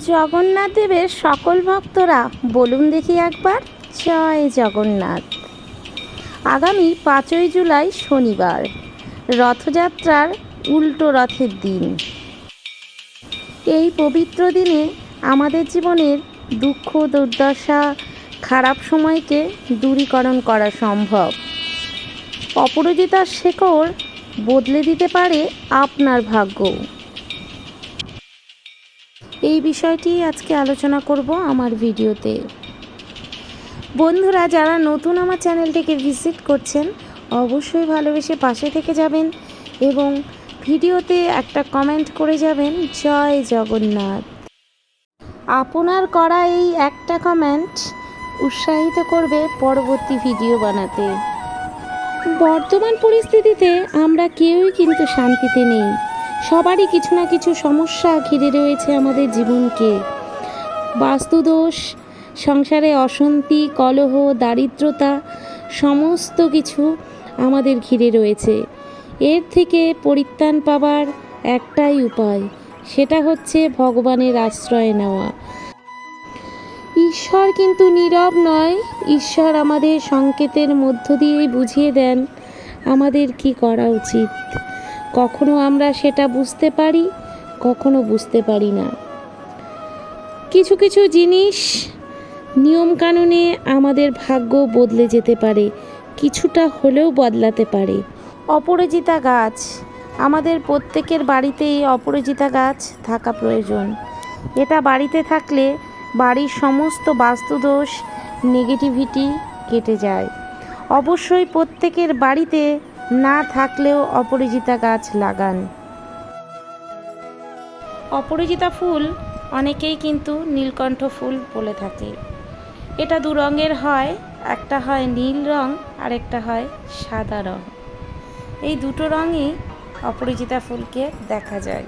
জগন্নাথ দেবের সকল ভক্তরা বলুন দেখি একবার, জয় জগন্নাথ। আগামী পাঁচই জুলাই শনিবার, রথযাত্রার উল্টো রথের দিন। এই পবিত্র দিনে আমাদের জীবনের দুঃখ, দুর্দশা, খারাপ সময়কে দূরীকরণ করা সম্ভব। অপরাজিতার শেকড় বদলে দিতে পারে আপনার ভাগ্য। এই বিষয়টি আজকে আলোচনা করব আমার ভিডিওতে। বন্ধুরা, যারা নতুন আমার চ্যানেলটিকে ভিজিট করছেন, অবশ্যই ভালোবেসে পাশে থেকে যাবেন এবং ভিডিওতে একটা কমেন্ট করে যাবেন, জয় জগন্নাথ। আপনার করা এই একটা কমেন্ট উৎসাহিত করবে পরবর্তী ভিডিও বানাতে। বর্তমান পরিস্থিতিতে আমরা কেউই কিন্তু শান্তিতে নেই। সবারই কিছু না কিছু সমস্যা ঘিরে রয়েছে আমাদের জীবনকে। বাস্তুদোষ, সংসারে অশান্তি, কলহ, দারিদ্রতা, সমস্ত কিছু আমাদের ঘিরে রয়েছে। এর থেকে পরিত্রাণ পাবার একটাই উপায়, সেটা হচ্ছে ভগবানের আশ্রয় নেওয়া। ঈশ্বর কিন্তু নীরব নয়, ঈশ্বর আমাদের সংকেতের মধ্য দিয়েই বুঝিয়ে দেন আমাদের কি করা উচিত। কখনো আমরা সেটা বুঝতে পারি, কখনো বুঝতে পারি না। কিছু কিছু জিনিস নিয়মকানুনে আমাদের ভাগ্য বদলে যেতে পারে, কিছুটা হলেও বদলাতে পারে। অপরাজিতা গাছ, আমাদের প্রত্যেকের বাড়িতেই অপরাজিতা গাছ থাকা প্রয়োজন। এটা বাড়িতে থাকলে বাড়ির সমস্ত বাস্তুদোষ নেগেটিভিটি কেটে যায়। অবশ্যই প্রত্যেকের বাড়িতে না থাকলেও অপরাজিতা গাছ লাগান। অপরাজিতা ফুল অনেকেই কিন্তু নীলকণ্ঠ ফুল বলে থাকে। এটা দু রঙের হয় একটা হয় নীল রং আর একটা হয় সাদা রং। এই দুটো রঙই অপরাজিতা ফুলকে দেখা যায়।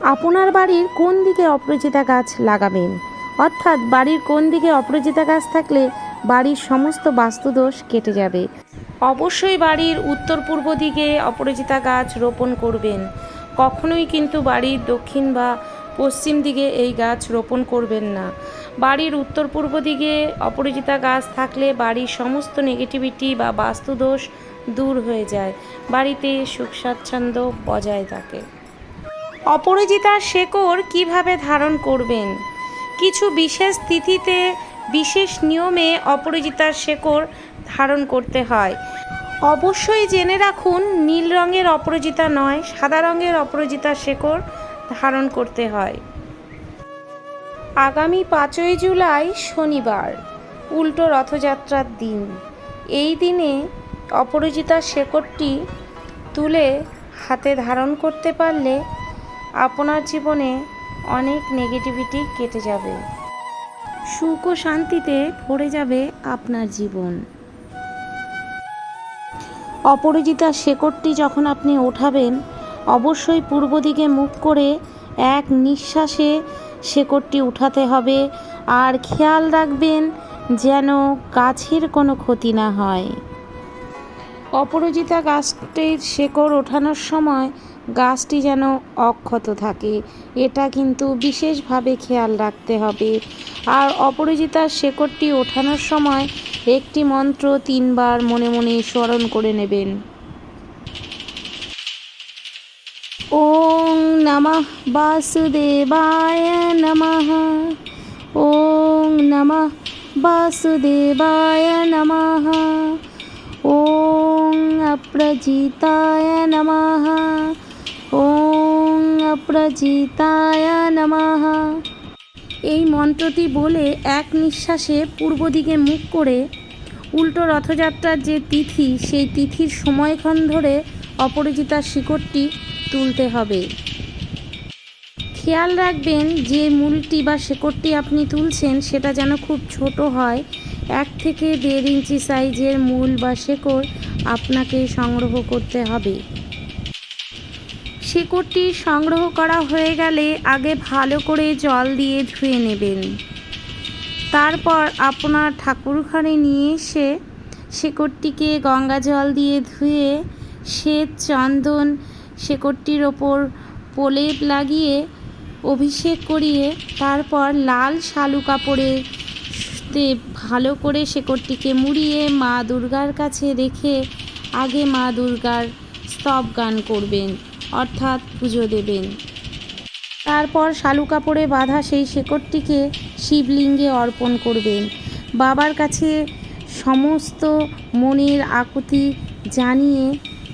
আপনার বাড়ির কোন দিকে অপরাজিতা গাছ লাগাবেন? অর্থাৎ বাড়ির কোন দিকে অপরাজিতা গাছ থাকলে বাড়ির সমস্ত বাস্তুদোষ কেটে যাবে। অবশ্যই বাড়ির উত্তর পূর্ব দিকে অপরাজিতা গাছ রোপণ করবেন। কখনোই কিন্তু বাড়ির দক্ষিণ বা পশ্চিম দিকে এই গাছ রোপণ করবেন না। বাড়ির উত্তর পূর্ব দিকে অপরাজিতা গাছ থাকলে বাড়ির সমস্ত নেগেটিভিটি বা বাস্তুদোষ দূর হয়ে যায়। বাড়িতে সুখ স্বাচ্ছন্দ্য বজায় থাকে। অপরাজিতার শেকড় কীভাবে ধারণ করবেন? কিছু বিশেষ তিথিতে বিশেষ নিয়মে অপরাজিতার শেকড় ধারণ করতে হয়। অবশ্যই জেনে রাখুন, নীল রঙের অপরাজিতা নয়, সাদা রঙের অপরাজিতার শেকড় ধারণ করতে হয়। আগামী পাঁচই জুলাই শনিবার, উল্টো রথযাত্রার দিন। এই দিনে অপরাজিতার শেকড়টি তুলে হাতে ধারণ করতে পারলে আপনার জীবনে অনেক নেগেটিভিটি কেটে যাবে। সুখ ও শান্তিতে ভরে যাবে আপনার জীবন। অপরাজিতা শেকড়টি যখন আপনি ওঠাবেন, অবশ্যই পূর্ব দিকে মুখ করে এক নিঃশ্বাসে শেকড়টি উঠাতে হবে আর খেয়াল রাখবেন যেন গাছের কোনো ক্ষতি না হয়। অপরাজিতা গাছটির শেকড় ওঠানোর সময় গাছটি যেন অক্ষত থাকে। এটা কিন্তু বিশেষভাবে খেয়াল রাখতে হবে। আর অপরাজিতার শেকড়টি ওঠানোর সময় একটি মন্ত্র তিনবার মনে মনে স্মরণ করে নেবেন। ওং নমঃ বাসুদেবায় নমঃ। ওং নমঃ বাসুদেবায় নমঃ। ওং অপ্রজিতায় নমঃ। ওং অপ্রজিতায় নমঃ। এই মন্ত্রটি বলে এক নিঃশ্বাসে পূর্ব দিকে মুখ করে উল্টো রথযাত্রার যে তিথি, সেই তিথির সময়ক্ষণ ধরে অপরাজিতার শিকড়টি তুলতে হবে। খেয়াল রাখবেন, যে মূলটি বা শেকড়টি আপনি তুলছেন, সেটা যেন খুব ছোট হয়। এক থেকে দেড় ইঞ্চি সাইজের মূল বা শেকড় আপনাকে সংগ্রহ করতে হবে। শেকড়টি সংগ্রহ করা হয়ে গেলে আগে ভালো করে জল দিয়ে ধুয়ে নেবেন। তারপর আপনার ঠাকুরঘরে নিয়ে এসে শেকড়টিকে গঙ্গা জল দিয়ে ধুয়ে শ্বেত চন্দন শেকড়টির ওপর প্রলেপ লাগিয়ে অভিষেক করিয়ে তারপর লাল শালু কাপড়েতে ভালো করে শেকড়টিকে মুড়িয়ে মা দুর্গার কাছে রেখে আগে মা দুর্গার স্তব গান করবেন। অর্থাৎ পুজো দেবেন। তারপর শালু কাপড়ে বাঁধা সেই শেকড়টিকে শিবলিঙ্গে অর্পণ করবেন। বাবার কাছে সমস্ত মনের আকুতি জানিয়ে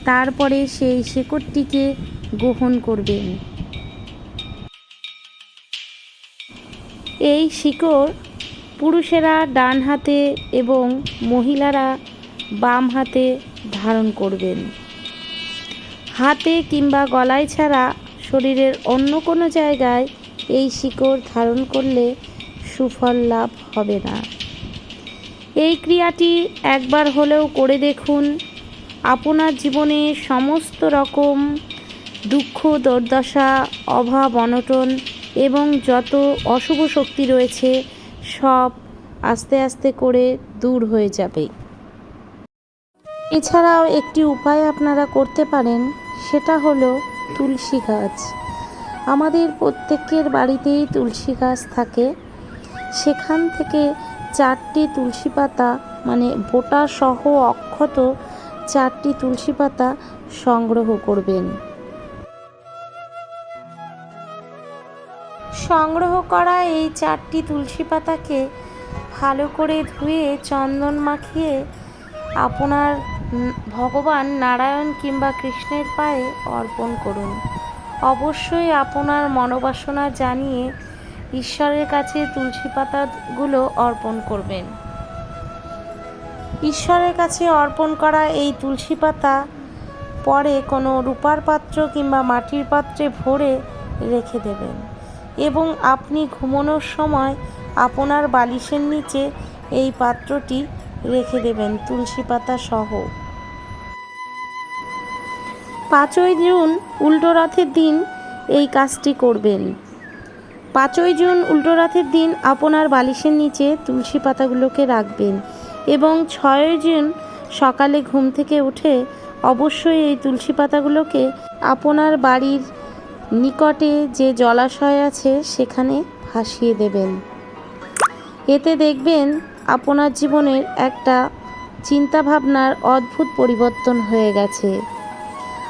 তারপরে সেই শেকড়টিকে গ্রহণ করবেন। এই শিকড় পুরুষেরা ডান হাতে এবং মহিলারা বাম হাতে ধারণ করবেন। হাতে কিংবা গলায় ছাড়া শরীরের অন্য কোনো জায়গায় এই শিকড় ধারণ করলে সুফল লাভ হবে না। এই ক্রিয়াটি একবার হলেও করে দেখুন, আপনার জীবনে সমস্ত রকম দুঃখ, দুর্দশা, অভাব, অনটন এবং যত অশুভ শক্তি রয়েছে সব আস্তে আস্তে করে দূর হয়ে যাবে। এছাড়াও একটি উপায় আপনারা করতে পারেন। সেটা হলো তুলসী গাছ। আমাদের প্রত্যেকের বাড়িতেই তুলসী গাছ থাকে। সেখান থেকে চারটি তুলসী পাতা মানে বোটা সহ অক্ষত চারটি তুলসী পাতা সংগ্রহ করবেন। সংগ্রহ করা এই চারটি তুলসী পাতাকে ভালো করে ধুয়ে, চন্দন মাখিয়ে আপনার ভগবান নারায়ণ কিংবা কৃষ্ণের পায়ে অর্পণ করুন। অবশ্যই আপনার মনোবাসনা জানিয়ে ঈশ্বরের কাছে তুলসী পাতাগুলো অর্পণ করবেন। ঈশ্বরের কাছে অর্পণ করা এই তুলসী পাতা পরে কোনো রূপার পাত্র কিংবা মাটির পাত্রে ভরে রেখে দেবেন এবং আপনি ঘুমানোর সময় আপনার বালিশের নিচে এই পাত্রটি রেখে দেবেন তুলসী পাতা সহ। পাঁচই জুন, উল্টো রথের দিন এই কাজটি করবেন। পাঁচই জুন, উল্টো রথের দিন আপনার বালিশের নিচে তুলসী পাতাগুলোকে রাখবেন এবং ছয়ই জুন সকালে ঘুম থেকে উঠে অবশ্যই এই তুলসী পাতাগুলোকে আপনার বাড়ির নিকটে যে জলাশয় আছে সেখানে ভাসিয়ে দেবেন। এতে দেখবেন আপনার জীবনের একটা চিন্তাভাবনার অদ্ভুত পরিবর্তন হয়ে গেছে।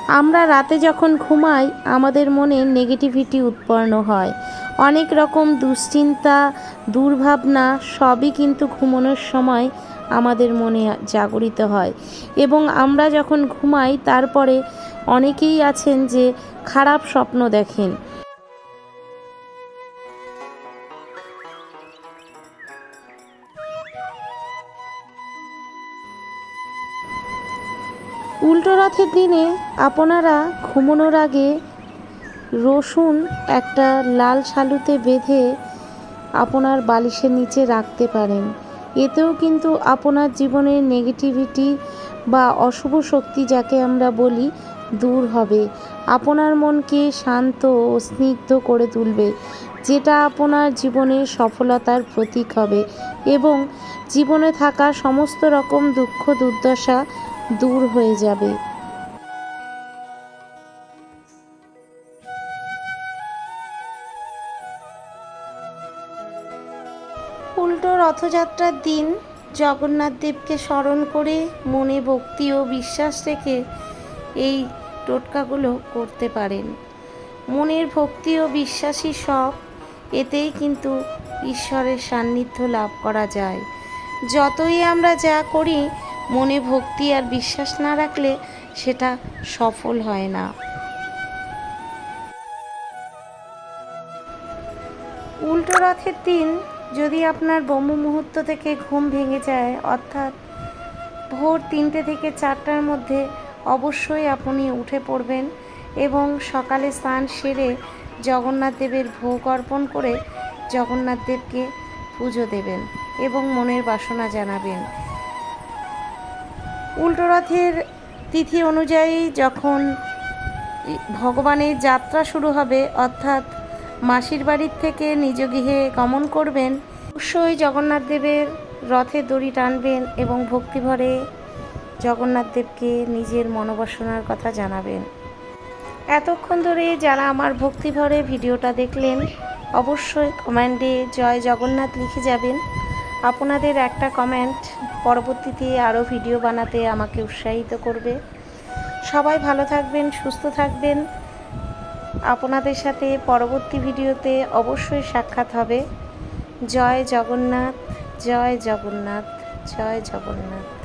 আমরা রাতে যখন ঘুমাই, আমাদের মনে নেগেটিভিটি উৎপন্ন হয়। অনেক রকম দুশ্চিন্তা, দুর্ভাবনা সবই কিন্তু ঘুমানোর সময় আমাদের মনে জাগরিত হয়। এবং আমরা যখন ঘুমাই, তারপরে অনেকেই আছেন যে খারাপ স্বপ্ন দেখেন। রথের দিনে আপনারা ঘুমানোর আগে রসুন একটা লাল শালুতে বেঁধে আপনার বালিশের নিচে রাখতে পারেন। এতেও কিন্তু আপনার জীবনের নেগেটিভিটি বা অশুভ শক্তি যাকে আমরা বলি দূর হবে। আপনার মনকে শান্ত ও স্নিগ্ধ করে তুলবে, যেটা আপনার জীবনের সফলতার প্রতীক হবে এবং জীবনে থাকা সমস্ত রকম দুঃখ দুর্দশা দূর হয়ে যাবে। রথযাত্রার দিন জগন্নাথ দেবকে স্মরণ করে মনে ভক্তি ও বিশ্বাস রেখে এই টোটকাগুলো করতে পারেন। মনের ভক্তি ও বিশ্বাসী সব, এতেই কিন্তু ঈশ্বরের সান্নিধ্য লাভ করা যায়। যতই আমরা যা করি, মনে ভক্তি আর বিশ্বাস না রাখলে সেটা সফল হয় না। উল্টো রথের দিন যদি আপনার ব্রহ্ম মুহূর্ত থেকে ঘুম ভেঙে যায়, অর্থাৎ ভোর তিনটে থেকে চারটার মধ্যে অবশ্যই আপনি উঠে পড়বেন এবং সকালে স্নান সেরে জগন্নাথ দেবের ভোগ অর্পণ করে জগন্নাথ দেবকে পুজো দেবেন এবং মনের বাসনা জানাবেন। উল্টো রথের তিথি অনুযায়ী যখন ভগবানের যাত্রা শুরু হবে, অর্থাৎ মাসির বাড়ির থেকে নিজ গৃহে গমন করবেন। অবশ্যই জগন্নাথ দেবের রথে দড়ি টানবেন এবং ভক্তিভরে জগন্নাথ দেবকে নিজের মনোবাসনার কথা জানাবেন। এতক্ষণ ধরে যারা আমার ভক্তিভরে ভিডিওটা দেখলেন, অবশ্যই কমেন্টে জয় জগন্নাথ লিখে যাবেন। আপনাদের একটা কমেন্ট পরবর্তীতে আরও ভিডিও বানাতে আমাকে উৎসাহিত করবে। সবাই ভালো থাকবেন, সুস্থ থাকবেন। আপনাদের সাথে পরবর্তী ভিডিওতে অবশ্যই সাক্ষাৎ হবে। জয় জগন্নাথ জয় জগন্নাথ জয় জগন্নাথ।